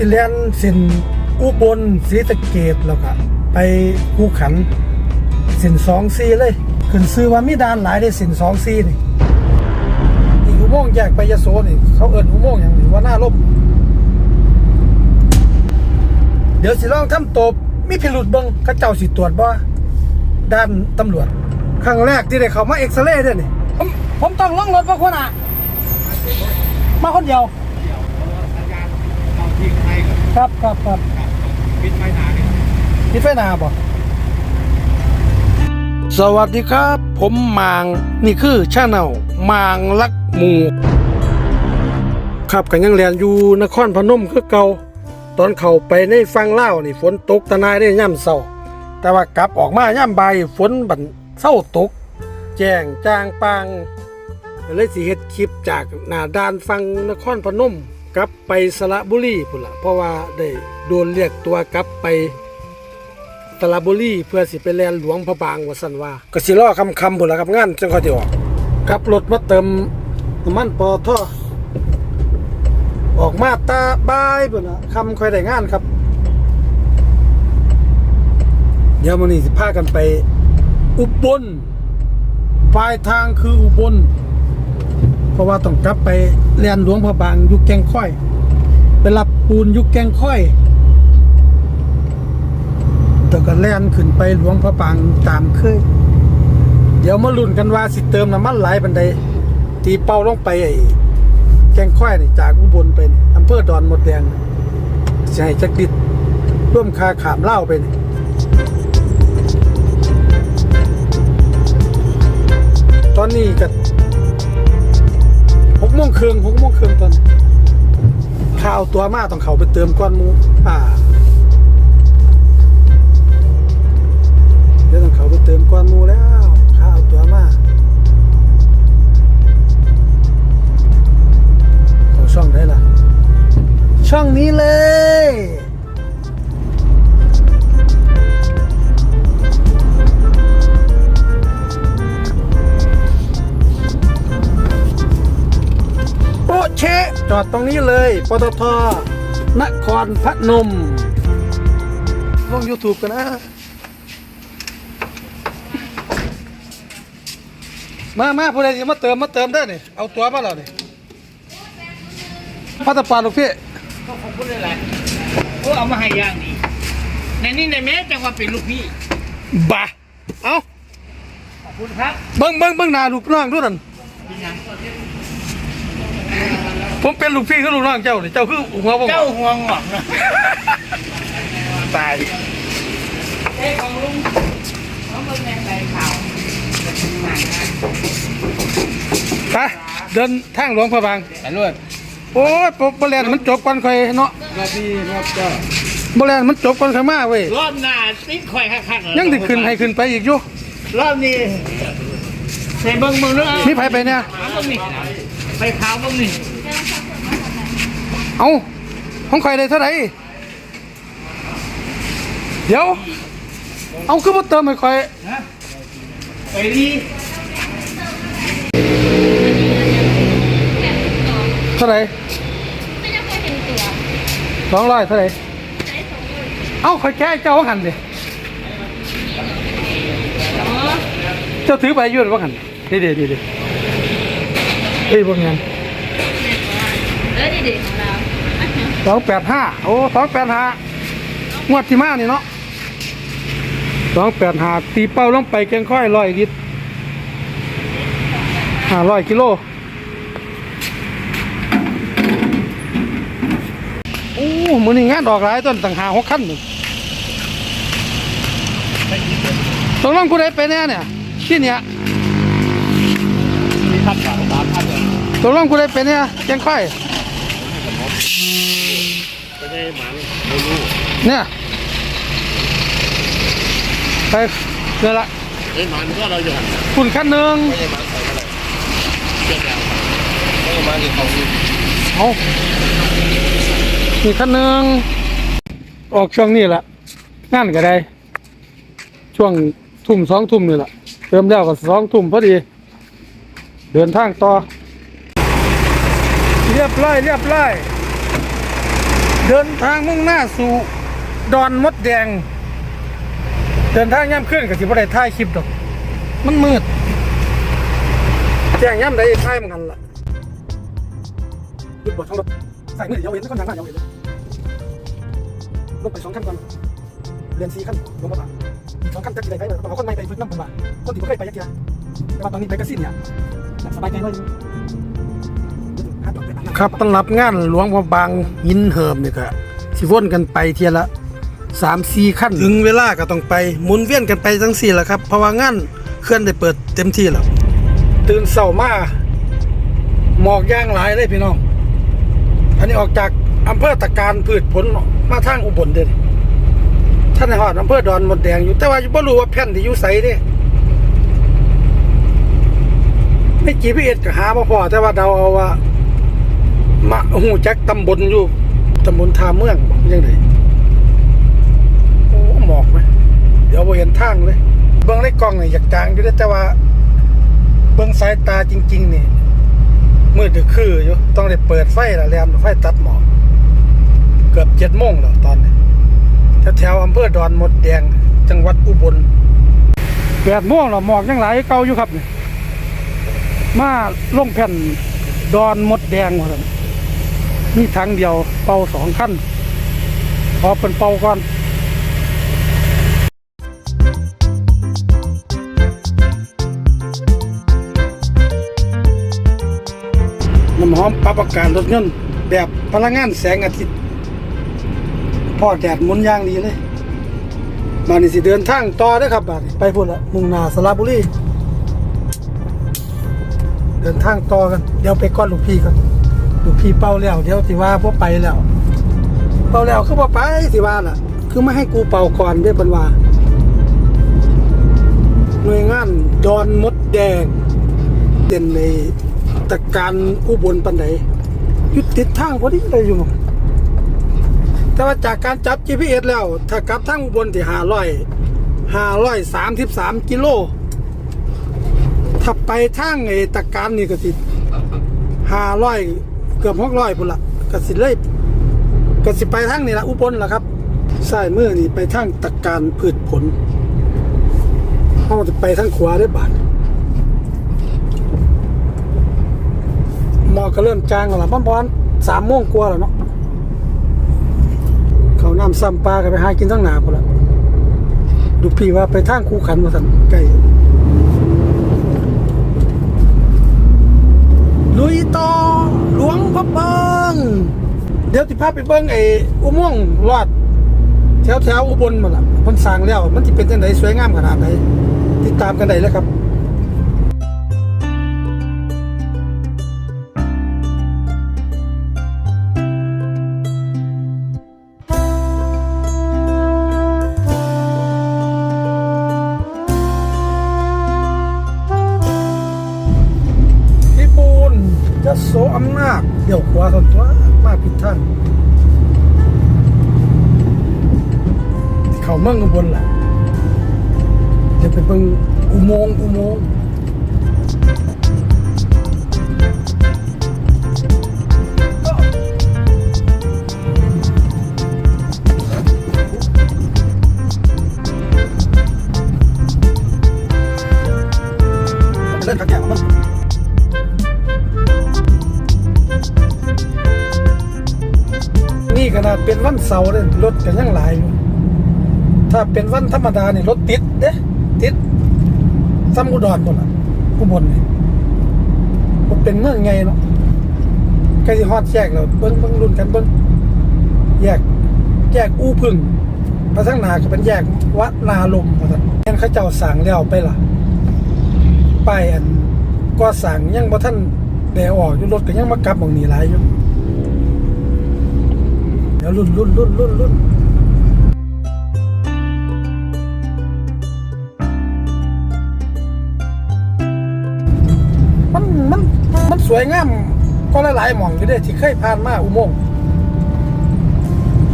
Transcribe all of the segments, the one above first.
ที่เลนเส้นอุบลศรีสะเกดแล้วก็ไปภูขันเส้นสองซีเลยขึ้นซื้อว่ามีด่านหลายได้เส้นสองซีนี่นี่อุโมงค์แยกไปยโสนี่เขาเอิ้นอุโมงค์อย่างนี้ว่าหน้าล่มเดี๋ยวสิลองทำตบมีพิรุษเบิ่งเขาเจ้าสิตรวจบ่ด้านตำรวจครั้งแรกที่ได้เขามาเอ็กซเรย์ด้วยนี่ผมผมต้องลงรถมาคนอะ มาคนเดียว เราทิ้งให้กับ ครับครับครับปิดไฟหนาเนี่ยคิดไฟหนาบ่สวัสดีครับ ผมมางนี่คือชาแนลมางลักหมูครับกันยังเรียนอยู่นครพนมคือเก่าตอนเข้าไปในฟังเล่าวนี่ฝนตกตะนายได้ย่ำเศร้า แต่ว่ากลับออกมาย่ำใบายฝนบันเศร้าตก แจ้งจางปางก็เลยสิเฮ็ดคลิปจากหน้าด้านฟังนครพนม กลับไปสระบุรีพุ่นละเพราะว่าได้โดนเรียกตัวกลับไปสระบุรีเพื่อสิไปแลนหลวงพระบางว่าสันว่าก็สิรอคำคำพุ่นละครับงานจังค่อยสิออกขับรถมาเติมน้ำมันปอท่อออกมาตาบายพุ่นละคำค่อยได้งานครับ เดี๋ยวมันนี่สิพากันไป อุบลปลายทางคืออุบล เพราะว่าต้องกลับไปเรียนหลวงพระบางยุคแกงค่อยไปรับปูนยุคแกงค่อยแล้วก็แล่นขึ้นไปหลวงพระบางตามเคยเดี๋ยวมาลุ้นกันว่าสิเติมน้ำมันหลายบันไดตีเป้าลงไปไอ้แกงค่อยนี่จากอุบลไปนี่อำเภอดอนหมดแดงให้จักดิดร่วมคาขามเล่าไปนี่ตอนนี้ก็ หกโมงครึ่งหกโมงครึ่งตอนข้าวตัวมาต้องเขาไปเติมก้อนมูอ่าเดี๋ยวต้องเขาไปเติมก้อนมูแล้วข้าวตัวมาเขาช่องได้ล่ะ ช่องนี้เลย ตรงนี้เลย ปตทนครพนมลง YouTube กันนะ มามาผู้ใดที่มาเติมมาเติมได้นี่เอาตัวมาแล้วนี่พัตตาปาลูกพี่ก็ขอบคุณเลยแหละโอ้เอามาให้อย่างดีในนี้ในแม้จังว่าเป็นลูกพี่บ่าเอาขอบคุณครับเบิ้งเบิ้งเบิ้งหน้าลูกน้องด้วยนั่น ผมเป็นลูกพี่คือลูกน้องเจ้านี่เจ้าคือหัวผมเจ้าห่วงหวังนะตายเอ้ของลุงของลุงแม่ใส่ข่าวไปเดินทางหลวงพระบาง ไปรวดโอ้ยปบแลนมันจบก่อนค่อยเนาะครับพี่ครับเจ้าบแลนมันจบก่อนค่อยมาเว้ย รอบหน้าติ๊กคอยคักๆยังติขึ้นให้ขึ้นไปอีกอยู่ รอบนี้ใส่เบิ้งเบิ้งเนื้อมีไผไปเนี่ยขาวเบิ้งนี่ไปขาวเบิ้งนี่ เอาของใครได้เท่าไหร่เดี๋ยว เอาคือบ่เติมให้ค่อยไปดีเท่าไหร่ไม่ได้เคยเห็นตัวสองร้อยเท่าไหร่เอาค่อยแก้เจ้าว่าหันดิอ๋อเจ้าถือใบยืนว่าหันดีดีดีดีเฮ้ยพวกงาน เออดีๆของเรา สองแปดห้าโอ้สองแปดห้างวดที่มานี่เนาะสองแปดห้าตีเป้าลงไปแกงค่อยร้อยลิตรห้าร้อยกิโลโอ้มือนี่งานดอกหลายต้นต่างหาหกขั้นหนี่งตกลงกูได้ไปแน่เนี่ยที่เนี่ยมีพันสามสามพันเลยตกลงกูได้ไปเนี่ยแกงค่อย ไม่ได้หมันไม่รู้เนี่ยไปเดี๋ยวละไอ้หมันก็เราอยู่หันคุณขั้นหนึ่งไม่ใช่หมันใส่อะไรเชื่อแล้วไม่ใช่หมันที่เขาอยู่เอานี่ขั้นหนึ่งออกช่วงนี้แหละงานก็ได้ ช่วงทุ่มสองทุ่มนี่แหละเติมแล้วก็สองทุ่มพอดี เดินทางต่อ เรียบร้อยเรียบร้อยเดินทางมุ่งหน้าสู่ดอนมดแดง เดินทางย่ำขึ้นกับสิบ่ได้ถ่ายคลิปดอก มันมืดแจ้งย่ำได้ถ่ายเหมือนกันล่ะยุดบททั้งรถใส่มือเดียวเห็นแล้วก็ยังหน้าเดียวเห็นเลยลงไปสองขั้นก่อนเรียนสี่ขั้นลงมาบ้างอีกสองขั้นจะกี่ได้ไปเลยต้องเอาคนใหม่ไปฝึกน้ำผมว่าคนที่ไม่เคยไปยักษ์ยาแต่ว่าตอนนี้ไปกระสินเนี่ยสบายใจเลย ครับต้อนรับงานหลวงพ่อบางยินเหิมนี่ก็สิวนกันไปเทียละสามสี่ขั้นถึงเวลาก็ต้องไปหมุนเวียนกันไปทั้งสี่แหละครับเพราะว่างานเคลื่อนได้เปิดเต็มที่แล้วตื่นเสามาหมอกย่างหลายเลยพี่น้อง อันนี้ออกจากอำเภอตะการพืชผลมาทางอุบลเด่นท่านในหอดอำเภอดอนมดแดงอยู่แต่ว่าบ่รู้ว่าแผ่นที่อยู่ไสเด้ไม่กี่พี่เอ็ดก็หาบ่พอแต่ว่าเดาเอาว่า มาหูจักตำบลอยู่ตำบลทาเมืองยังไงโอ้หมอกไหมเดี๋ยวเห็นทางเลย เบิ่งในกล้องนี่อยากจางอยู่แต่ว่า เบิ่งสายตาจริง ๆ นี่มืดคืออยู่ต้องได้เปิดไฟละแลมไฟตัดหมอกเกือบเจ็ดโมงแล้วตอนนี้แถวๆอำเภอดอนมดแดง จังหวัดอุบลแปดโมงแล้วหมอกยังไหลเก่าอยู่ครับนี่มาลงแผ่นดอนมดแดงว่าซั่น มีทางเดียวเป่าสองขั้นพอเป็นเป่าก่อนน้ำหอมปรับอากาศรถยนต์แบบพลังงานแสงอาทิตย์พอแดดหมุนย่างดีเลย มานี่สิเดินทางต่อเด้ครับบาดไปพุ่นละมุ่งหน้าสระบุรี เดินทางต่อกัน เดี๋ยวไปก้อนลูกพี่ก่อน ลูกพี่เป่าแล้วเดี๋ยวสิว่าพวไปแล้ว เป่าแล้วคือบ่ไปสิว่าล่ะ คือไม่ให้กูเป่าก่อนเด้อเพิ่นว่าหน่วยงานดอนมดแดง เด่นในตะการอุบลปันไดยุดติดทางพอดีเลยอยู่หม้องแต่ว่าจากการจับ GPS แล้ว ถ้ากลับทางอุบลที่ห้าร้อยห้าร้อยสามสิบสามกิโลถ้าไปทางไอ้ตะการนี่ก็สิดห้าร้อย เกือบหกร้อยพุ่นละกสิเลยกสิไปทางนี่ละอุบลละครับใสายมือนี่ไปทางตะการพืชผลเขาจะไปทางขวาได้บาทหมอก็เริ่มจางแล้วล่ะประมาณสามโมงกว่าแล้วเนาะเขาน้ำซ้ำปลากันไปหากินทั้งหนาพอละดูพี่ว่าไปทางคูขันมาสันไก่ลุยต่อ หลวงพระเบิงเดี๋ยวติพาไปเบิ้งไอ้อุโมงค์ลอด แถวแถวๆอุบลมาละมันสร้างแล้ว มันจะเป็นยังไงสวยงามขนาดไหนติดตามกันได้เลยครับ ขนาดเป็นวันเสาร์เลยรถกันยังหลายอยู่ถ้าเป็นวันธรรมดาเนี่ยรถติดเด้ติดซ้ำอุดรหมดละอุบลนี่มันเป็นเมืองไงเนาะใกล้สิฮอดแยกแล้วเบิ้งเบิ้งรุ่นกันเบิ้งแยกแยกอู้พึ่งไปทางหนาก็เป็นแยกวัดนาลมว่าซั่นแม่นเขาเจ้าสั่งแล้วไปล่ะป้ายอันก็สั่งยังบ่ทันได้ออกอยู่รถก็ยังมากลับหมองนี้หลายอยู่ เดี๋ยวรุ่นรุ่นรุ่นรุ่นรุ่นมันมันมันสวยงามก็หลายๆหม่องอยู่เด้ที่เคยผ่านมาอุโมงค์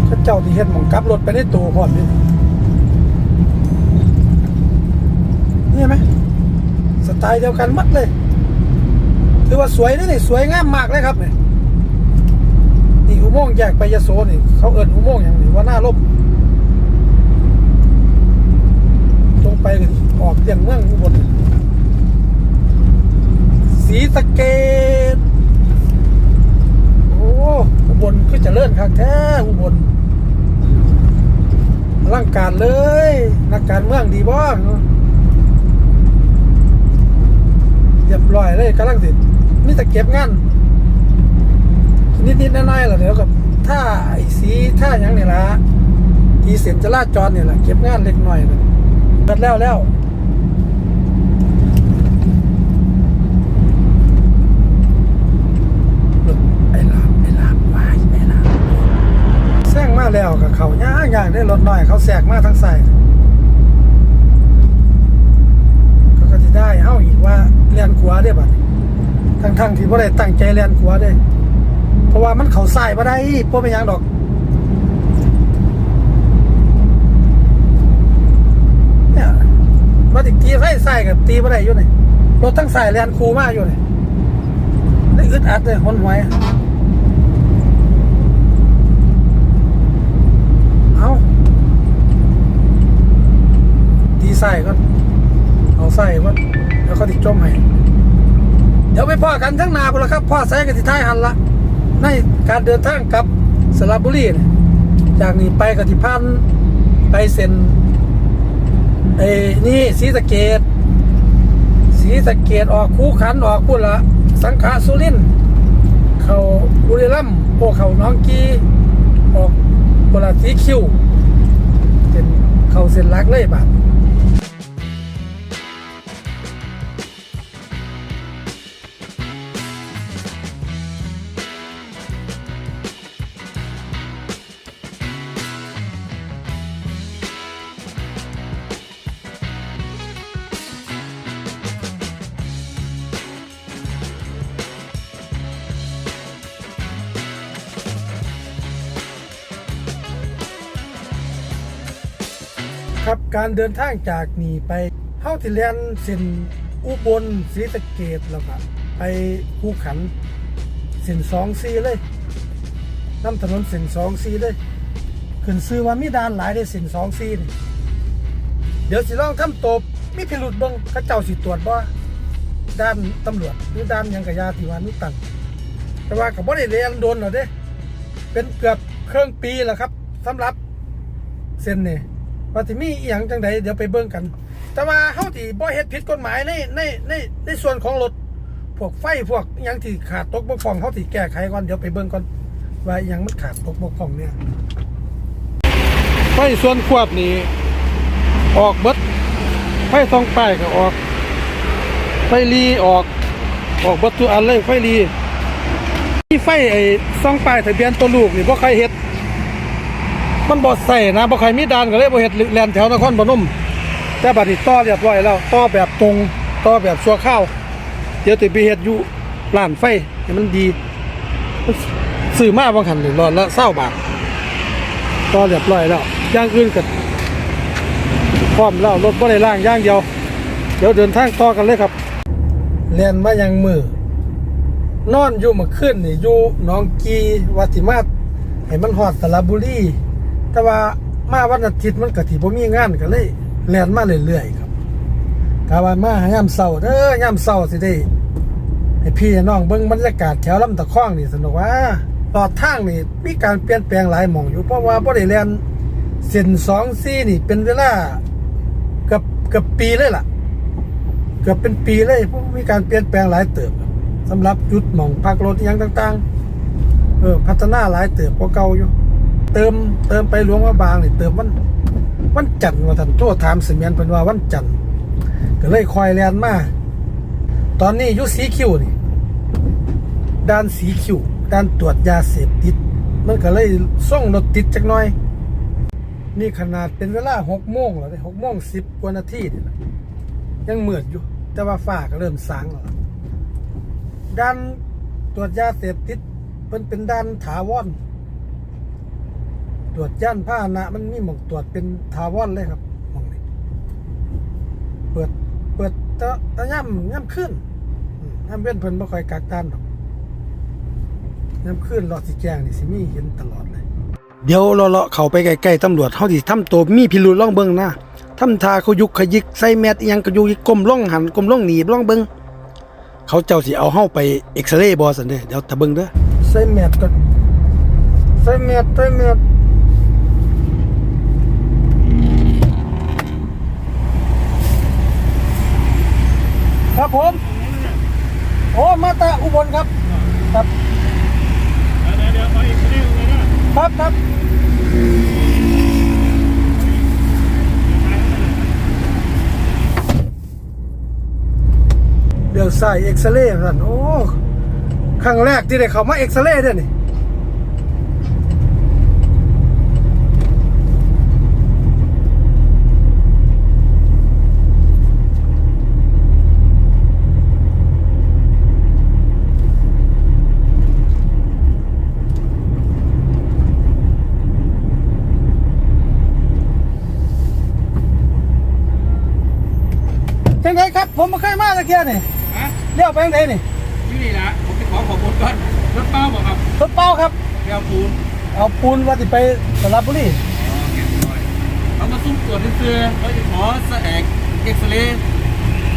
เขาเจ้าที่เฮ็ดหม่องกลับรถไปในตัวพร้อมนี่นี่ไหมสไตล์เดียวกันหมัดเลย ถือว่าสวยนะนี่สวยงามมากเลยครับเนี่ยนี่อุ โมงค์แยกไปยโสนี่ เขาเอิ้อุโมงค์อย่างนี้ว่าหน้าล่มตรงไปออกเลี่ยงเมืองอุบลศรีสะเกดโอ้อุบลคือจะเลื่อนคักแท้อุบลอลังการเลย นักการเมืองดีบ้างเรียบร้อยเลยกำลังสิมีแต่เก็บงาน นิดๆน้อยๆแหละเดี๋ยวกับถ้าไอ้สีถ้าหยังเนี่ยละทีเสียนจราจรเนี่ยแหละเก็บงานเล็กน้อยนะเปิดแล้วแล้วไอ้ลาไอ้ลาวายไอ้ลาแซงมาแล้วกับเขาย่างย่างได้รถน้อยเขาแสกมาทั้งใส่เขาก็จะได้เฮ้าอีกว่าเลียนขวาได้บัดทั้งๆที่พ่ได้ตั้งใจเลียนขวาได้ เพราะว่ามันเขาใส่มาได้พวกเป็นยังดอกเนี่ยมาติตีไฟใส่กับตีมาได้อยู่นี่รถทั้งใส่แลนคูมากอยู่นี่ได้อึดอัดเลยหนหวยเอาตีใส่ก็เอาใส่ก็แล้วก็ติดจมให้เดี๋ยวไปพ่อกันทั้งนาพุ่นละครับ พ่อใส่กันที่ท้ายหันละ ในการเดินทางกับสระบุรีจากนี้ไปกติพันธ์ไปเซ็นไอ้นี่ศรีสะเกดศรีสะเกดออกคูขันออกพุ่นละสังขะสุรินเขาบุรีรัมย์พวกเขาน้องกีออกบุรีสีคิวเป็นเขาเส้นลักเลยบาด การเดินทางจากนี่ไปเฮาที่เรียนเส้นอุบลศรีสะเกดแล้วก็ไปภูขันเส้นสองซีเลยน้ำถนนเส้นสองซีเลยขึ้นซื้อว่ามีด่านหลายได้เส้นสองซีนี่เดี๋ยวสิลองทำตบมีพิรุษบงเขาเจ้าสิตรวจบ่ด้านตำรวจหรือด้านยังกะยาที่ว่ามีตังแต่ว่าก็บ่ได้เรียนโดนหรอเด้เป็นเกือบเครึ่องปีแล้วครับสำหรับเส้นนี่ ว่าที่มีอีหยังจังใดเดี๋ยวไปเบิ่งกัน แต่ว่าเฮาที่บ่เฮ็ดผิดกฎหมายในในในในส่วนของรถพวกไฟพวกอิหยังที่ขาดตกบกพร่องเฮาที่แก้ไขก่อนเดี๋ยวไปเบิ่งก่อนว่าอิหยังมันขาดตกบกพร่องเนี่ยไฟส่วนควบนี่ออกเบิดไฟสองป้ายก็ออก ไฟลีออก ออกเบิดทุกอันเลยไฟลีมีไฟไอ้สองป้ายทะเบียนตัวลูกนี่บ่ใครเฮ็ด มันบ่ใส่นะบ่ใครมีดานก็เลยบ่เฮ็ดแลนแถวนครพนมแต่บัดนี้ต่อเรียบร้อยแล้วต่อแบบตรงต่อแบบชั่วคราวเดี๋ยวติไปเฮ็ดอยู่ร้านไฟให้มันดีมันซื้อมาบางคันนี่ร้อนละ20บาทต่อเรียบร้อยแล้วอย่างอื่นก็พร้อมแล้วรถบ่ได้ล้างอย่างเดียว เดี๋ยวเดินทางต่อกันเลยครับแล่นมายังมือนอนอยู่เมื่อคืนนี่อยู่หนองกีวัดสิมาให้มันฮอดสระบุรี แต่ว่ามาวันอาทิตย์มันก็ที่บ่มีงานก็เลยแล่นมาเรื่อยๆครับกาว่ามาหายามเช้าเด้อยามเช้าสิได้ให้พี่น้องเบิ่งบรรยากาศแถวลำตะคองนี่สนุกว่าตอดทางนี่มีการเปลี่ยนแปลงหลายหม่องอยู่เพราะว่าบ่ได้แล่นเส้น2 4นี่เป็นเวลาเกือบเกือบปีเลยล่ะ เกือบเป็นปีเลยเพราะมีการเปลี่ยนแปลงหลายเติบสำหรับจุดหม่องพักรถอหยังต่าง ๆ เออพัฒนาหลายเติบกว่าเก่าอยู่ เติมเติมไปหลวงว่าบางนี่เติมวันวันจันทร์ว่าท่านโทษถามเสมียนเป็นว่าวันจันทร์ก็เลยคอยแลนมาตอนนี้ยุสีคิวนี่ด้านสีคิวด้านตรวจยาเสพติด มันก็เลยส่งรถติดจักหน่อย นี่ขนาดเป็นเวลาหกโมงแล้วหกโมงสิบกว่านาทีนี่นะยังเหมือดอยู่ แต่ว่าฟ้าก็เริ่มสางแล้วด้านตรวจยาเสพติดมันเป็นด้านถาวร ตรวจย่านผ้าหนะมันมีหมองตรวจเป็นทาวอนเลยครับหมองนี้เปิดเปิดตะตะย่ำย่ำขึ้นอืมย่ำเว้นเพิ่นบ่ค่อยกักตันหรอกน้ำขึ้นรอดสิแจ้งนี่สิมีเห็นตลอดเลย เดี๋ยวเลาะเข้าไปใกล้ๆตำรวจเฮาสิทำตัวมีพิรุธล่องเบิ่งนะทำทาเขายุกขยิกใส่แมสอิหยังก็อยู่ก้มล่องหันก้มล่องหนีบล่องเบิ่งเขาเจ้าสิเอาเฮาไปเอ็กซเรย์บ่ซั่นเด้เดี๋ยวตะเบิ่งเด้อ ใส่แมสก่อนใส่แมสใส่แมส ครับผม โอ้มาตาอุบลครับ ครับเดี๋ยวเดี๋ยวขออีกนิดนึงนะครับครับเดี๋ยวใส่เอ็กซเรย์กันโอ้ครั้งแรกที่ได้เข้ามาเอ็กซเรย์ด้วยนี่ จังไดครับ ผม มาเคยมาตะเคียนนี่ฮะเลี้ยวไปจังไดนี่อยู่นี่ละผมจะขอขอบคุณก่อนรถเป้าบอกครับรถเป้าครับเดี๋ยวปูนเอาปูนว่าสิไปสระบุรีอ๋อแกะหน่อยเอามาซุ่มตรวจเสื้อเขาจะขอสแอกเอ็กซเรย์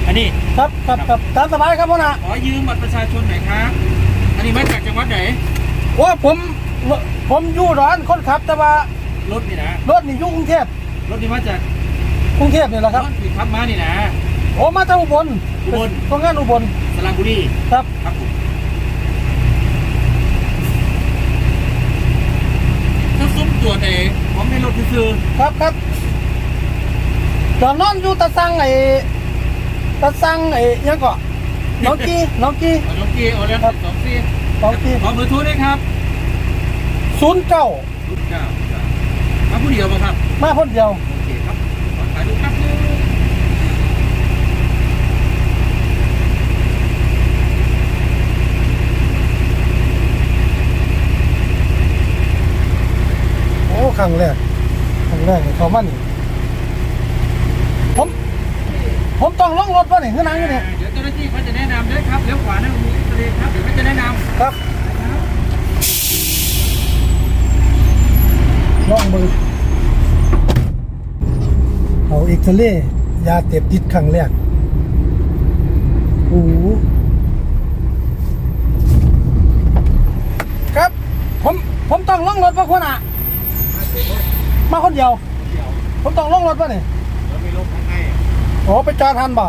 อันนี้ครับครับครับตามสบายครับพ่อนะขอยืมบัตรประชาชนหน่อยครับอันนี้มาจากจังหวัดไหนว่าผมผมอยู่ร้อนคนขับแต่ว่ารถนี่นะรถนี่อยู่กรุงเทพรถนี่มาจากกรุงเทพนี่แหละครับถที่ขับมานี่นะ โอ้มาจากอุบลอุบลตรงงานอุบลสระบุรีครับ ครับผมถ้าซุ่มตรวจเองผมในรถซื้อครับครับตอนนอนอยู่ตะซังไอ้ตะซังไอ้ยังก็น้องกี้น้องกี้ๆเอาน้องกีเอาเรื่องสองสี่น้องกี้ขอเบอร์โทรด้วยครับศูนย์เก้าลูกเก้ามาผู้เดียวป่ะครับมาคนเดียวโอเคครับ ขอถ่ายรูปแป๊บนึง โอ้ ครั้งแรกครั้งแรกเขามานี่ผม ผมต้องลงรถป่ะนี่ข้างในอยู่นี่เดี๋ยวเจ้าหน้าที่เขาจะแนะนำด้วยครับเลี้ยวขวานะมีทะเลครับเดี๋ยวเขาจะแนะนำครับลองมือเอาเอ็กซเรย์ยาเสพติดครั้งแรกโอ้โหครับ ผม ผมต้องลงรถป่ะคุณอะ มาคนเดียว ผมต้องลงรถป่ะนี่เรามีลมข้างในโอ้ไปจอดทันบ่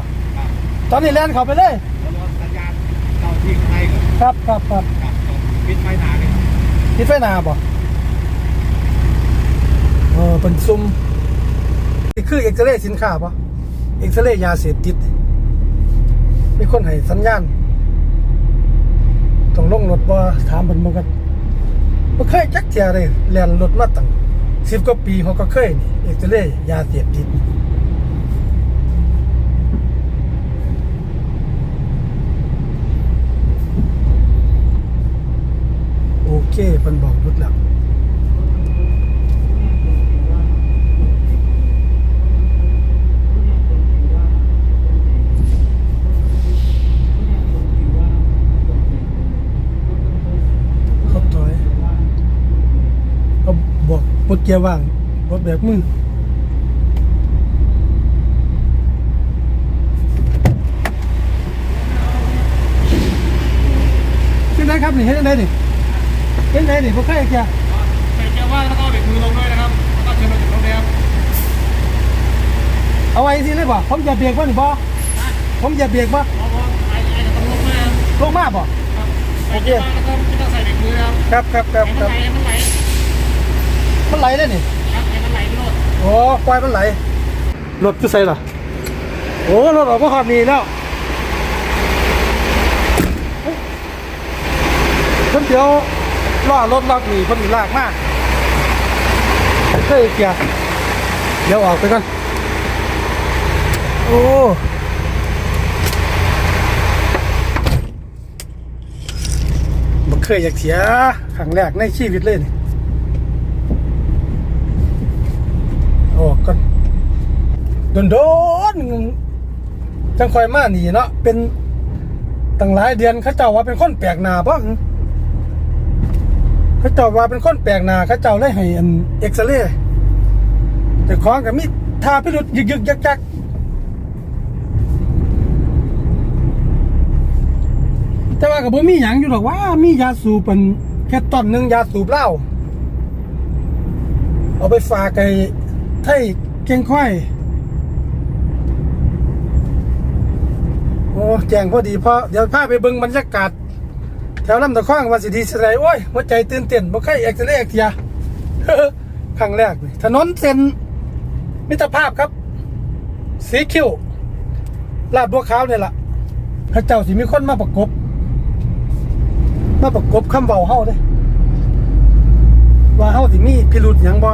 ตอนนี้แลนเข้าไปเลยแล้วรถสัญญาณเจ้าที่ข้างในก็ครับครับครับกลับตรงปิดไฟหนาเลยครับคิดไฟหนาบ่เออเป็นซุ่มนี่คือเอ็กซเรย์สินค้าป่ะเอ็กซเรย์ยาเสพติดมีคนให้สัญญาณต้องลงรถบ่ถามเพิ่นบ่กันบ่เคยจักเที่ยเลยแล่นรถมาตั้ง สิบกว่าปีเขาก็เคยนี่เอ็กซเรย์ยาเสพติดโอเคมันบอกหยุดแล้ว เขาถอยเขาบอก ปลดเกียร์ว่างรถแบบมึงเป็นไงครับนี่เห็นได้นี่เป็นไงนี่พวกใครเกียร์ใส่เกียร์ว่างแล้วก็เบรกมือลงด้วยนะครับแล้วก็เชิญมาถึงโรงแรมเอาไว้สิเลยบ่ผมอย่าเบรกบ่นี่บ่ผมอย่าเบรกบ่พอพอไอ้ไอ้จะต้องลงมาลงมาบ่ครับใส่เกียร์ว่างแล้วก็ไม่ต้องใส่เบรกมือนะครับครับครับครับให้คมันรับไหลให้ มันไหลมันไหลได้นี่ครับให้มันไหลไปโลดโอ้ปล่อยมันไหลรถจะใส่ล่ะโอ้รถออกมาขอดนี้แล้วเพิ่นเดี๋ยวล้อรถล็อกนี่เพิ่นลากมากเฮ้ยเกียร์เดี๋ยวออกไปก่อนโอ้บ่เคยอยากเสียครั้งแรกในชีวิตเลยนี่ออกก่อน โดนๆจังคอยมาหนีเนาะเป็นตั้งหลายเดือนเขาเจ้าว่าเป็นคนแปลกหน้าบ้างเขาเจ้าว่าเป็นคนแปลกหน้าเขาเจ้าเลยให้อันเอ็กซเรย์แต่ของก็มีทาพิรุษยึกยึกยักยักแต่ว่าก็บ่มีหยังอยู่หรอกว่ามียาสูบเป็นแค่ต้นหนึงยาสูบเหล้าเอาไปฝากไอ้ไทยเก่งค่อย อ้แจ้งพอดีเพราะเดี๋ยวพาไปเบิ่งบรรยากาศแถวลำตะข้องวันสิดีสไรโอ้ยหัวใจตื่นเต้นบ่เคยเอ็กซ์เรย์เทียครั้งแรกเลยถนนเส้นมิตรภาพครับ สีคิ้วลาดบัวขาวเนี่ยล่ะพระเจ้าสิมีคนมาประกบ มาประกบคำเบาเฮาเด้ว่าเฮาสิมีพิรุษยังบ่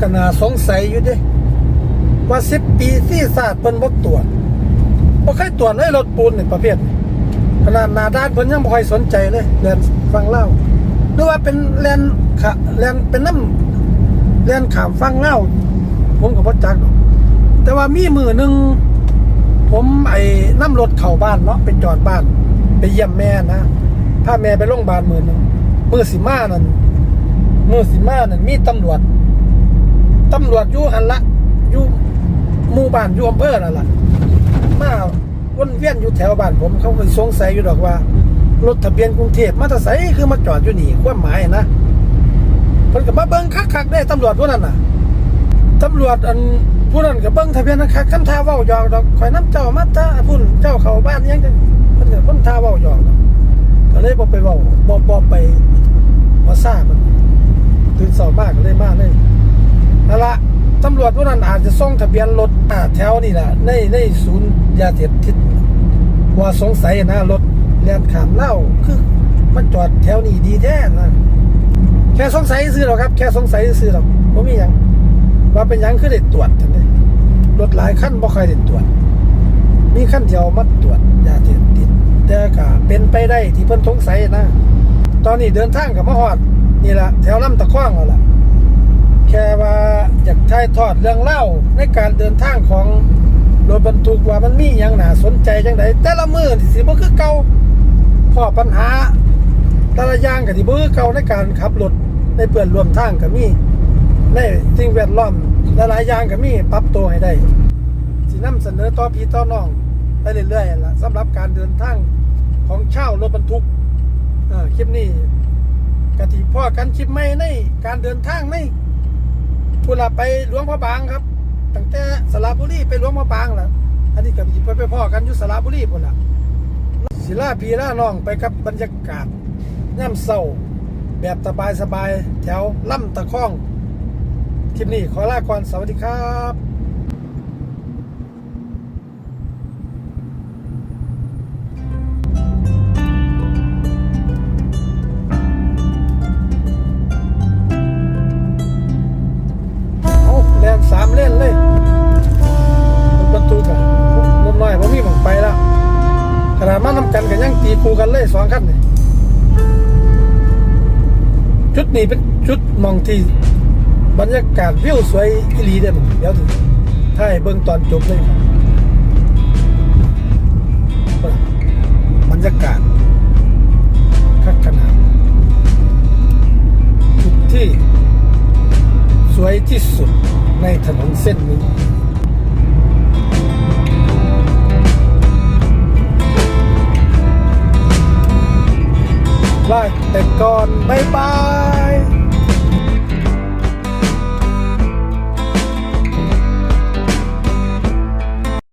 ก็น่าสงสัยอยู่เด้ว่าสิบปีที่ศาสตร์เพิ่นบ่ตรวจ บ่เคยตรวจเลยรถปูนนี่ประเภทขนาดหน้าด้านเพิ่นยังบ่ค่อยสนใจเลยแล่นฟังเล่าหรือว่าเป็นแล่นขะแล่นเป็นน้ำแล่นขามฟังเล่าผมก็บ่จักดอกแต่ว่ามีมือหนึ่งผมไอ้น้ำรถเข้าบ้านเนาะไปจอดบ้าน ไปเยี่ยมแม่นะพาแม่ไปโรงพยาบาลมือหนึ่งมือสิมานั่นมือสิมานั่นมีตำรวจตำรวจอยู่หันละอยู่หมู่บ้านอยู่อำเภอนั่นล่ะ มาวนเวียนอยู่แถวบ้านผมเขาก็สงสัยอยู่ดอกว่ารถทะเบียนกรุงเทพมาตาไสคือมาจอดอยู่นี่ความหมายนะเพิ่นก็มาเบิ่งคักๆได้ตำรวจพวกนั้นน่ะตำรวจอันผู้นั้นก็เบิ่งทะเบียนคักๆคำทาเว้าหยอกดอกข่อยน้ำเจ้ามาตาพุ่นเจ้าเข้าบ้านยังจังเพิ่นก็เพิ่นทาเว้าหยอกดอกก็เลยบ่ไปเว้าบ่บ่ไปบ่ซ่ามันตื่นเช้ามากก็เลยมาเลยนั่นละตำรวจพวกนั้นอาจจะส่งทะเบียนรถอ่าแถวนี่แหละในในศูนย์ ยาเสพติดว่าสงสัยนะรถแล่นขามเหล้าคือมันจอดแถวนี้ดีแท้นะแค่สงสัยซื้อหรอกครับ แค่สงสัยซื้อหรอกไม่มียังว่าเป็นยังคือได้ตรวจทันทีรถหลายขั้นบ่ค่อยได้ตรวจ มีขั้นเดียวมาตรวจยาเสพติดแต่ก็เป็นไปได้ที่เพิ่นสงสัยนะ ตอนนี้เดินทางกับมาฮอดนี่แหละแถวลำตะคว้างแล้วล่ะแค่ว่าอยากถ่ายทอดเรื่องเล่าในการเดินทางของ รถบรรทุกว่ามันมีอย่างหนาสนใจจังไดแต่ละมือที่สิบ่คือเก่าพอปัญหาแต่ละอย่างก็ที่บ่คือเก่าในการขับรถในเปื่อนรวมทางก็มีในสิ่งแวดล้อมหลายๆอย่างก็มีปรับตัวให้ได้สินำเสนอต่อพี่ต่อน้องไปเรื่อยๆล่ะสำหรับการเดินทางของเช่ารถบรรทุกอ่อคลิปนี้กะทิพ่อกันคลิปใหม่ในการเดินทางในพุ่ละไปหลวงพระบางครับ ตั้งแต่สระบุรีไปหลวงมะปางล่ะ อันนี้กับไปไปพ่อกันอยู่สระบุรีพุ่นละศิลาพีลาน้องไปกับบรรยากาศย่ำเศร้าแบบสบายสบายแถวล่ำตะข้อง คลิปนี้ขอลาก่อนสวัสดีครับ นาดมานำกันกันยังตีคูกันเลยสองคันนี่จุดนี้เป็นจุดมองที่บรรยากาศวิวสวยอีหลีเด้อมึงเดี๋ยวถึงถ้าให้เบิ่งตอนจบเลยครับบรรยากาศคักขนาดจุดที่สวยที่สุดในถนนเส้นนี้ ไลน์แต่ก่อนบ๊ายบาย